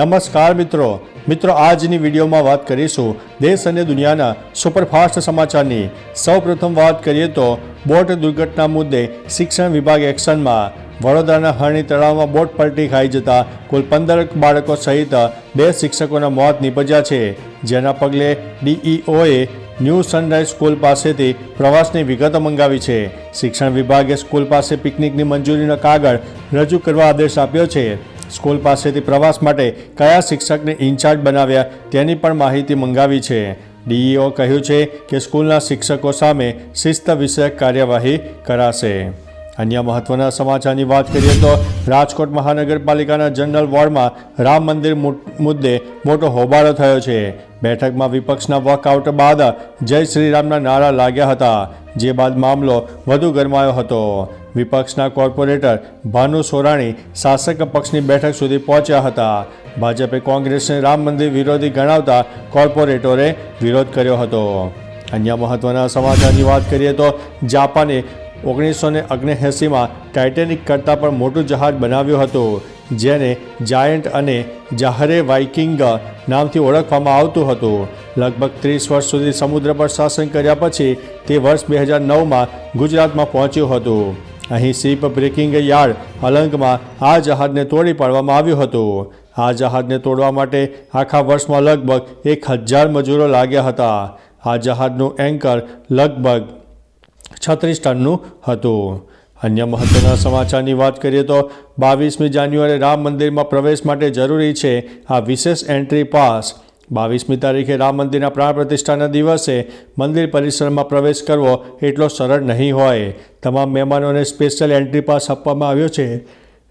નમસ્કાર મિત્રો. મિત્રો, આજની વિડીયોમાં વાત કરીશું દેશ અને દુનિયાના સુપરફાસ્ટ સમાચારની. સૌપ્રથમ વાત કરીએ તો બોટ દુર્ઘટના મુદ્દે શિક્ષણ વિભાગ એક્શનમાં. વડોદરાના હરણી તળાવમાં બોટ પલટી ખાઈ જતા કુલ પંદર બાળકો સહિત બે શિક્ષકોના મોત નીપજ્યા છે. જેના પગલે ડીઈઓએ ન્યૂ સનરાઈઝ સ્કૂલ પાસેથી પ્રવાસની વિગતો મંગાવી છે. શિક્ષણ વિભાગે સ્કૂલ પાસે પિકનિકની મંજૂરીનો કાગળ રજૂ કરવા આદેશ આપ્યો છે. સ્કૂલ પાસેથી પ્રવાસ માટે કયા શિક્ષકને ઇન્ચાર્જ બનાવ્યા તેની પણ માહિતી મંગાવી છે. ડીઈઓ કહ્યું છે કે સ્કૂલના શિક્ષકો સામે શિસ્ત વિષયક કાર્યવાહી કરાશે. અન્ય મહત્વના સમાચારની વાત કરીએ તો રાજકોટ મહાનગરપાલિકાના જનરલ વોર્ડમાં રામ મંદિર મુદ્દે મોટો હોબાળો થયો છે. બેઠકમાં વિપક્ષના વોકઆઉટ બાદ જય શ્રીરામના નારા લાગ્યા હતા, જે બાદ મામલો વધુ ગરમાયો હતો. વિપક્ષના કોર્પોરેટર ભાનુ સોરાણી શાસક પક્ષની બેઠક સુધી પહોંચ્યા હતા. ભાજપે કોંગ્રેસને રામ મંદિર વિરોધી ગણાવતા કોર્પોરેટરે વિરોધ કર્યો હતો. અન્ય મહત્વના સમાચારની વાત કરીએ તો જાપાને ઓગણીસો ને ઓગણએંસીમાં ટાઇટેનિક કરતાં પણ મોટું જહાજ બનાવ્યું હતું, જેને જાયન્ટ અને જાહરે વાઇકિંગ નામથી ઓળખવામાં આવતું હતું. લગભગ ત્રીસ વર્ષ સુધી સમુદ્ર પર શાસન કર્યા પછી તે વર્ષ બે હજાર નવમાં ગુજરાતમાં પહોંચ્યું હતું. અહીં શિપ બ્રેકિંગ યાર્ડ અલંગમાં આ જહાજને તોડી પાડવામાં આવ્યું હતું. આ જહાજને તોડવા માટે આખા વર્ષમાં લગભગ એક હજાર મજૂરો લાગ્યા હતા. આ જહાજનું એન્કર લગભગ છત્રીસ ટનનું હતું. અન્ય મહત્વના સમાચારની વાત કરીએ તો બાવીસમી જાન્યુઆરી રામ મંદિરમાં પ્રવેશ માટે જરૂરી છે આ વિશેષ એન્ટ્રી પાસ. બાવીસમી તારીખે રામ મંદિરના પ્રાણ પ્રતિષ્ઠાના દિવસે મંદિર પરિસરમાં પ્રવેશ કરવો એટલો સરળ નહીં હોય. તમામ મહેમાનોને સ્પેશિયલ એન્ટ્રી પાસ આપવામાં આવ્યો છે.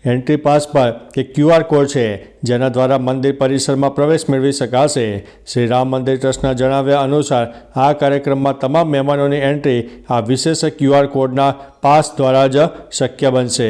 એન્ટ્રી પાસ પર એક ક્યુઆર કોડ છે, જેના દ્વારા મંદિર પરિસરમાં પ્રવેશ મેળવી શકાશે. શ્રી રામ મંદિર ટ્રસ્ટના જણાવ્યા અનુસાર, આ કાર્યક્રમમાં તમામ મહેમાનોની એન્ટ્રી આ વિશેષ ક્યુઆર કોડના પાસ દ્વારા જ શક્ય બનશે.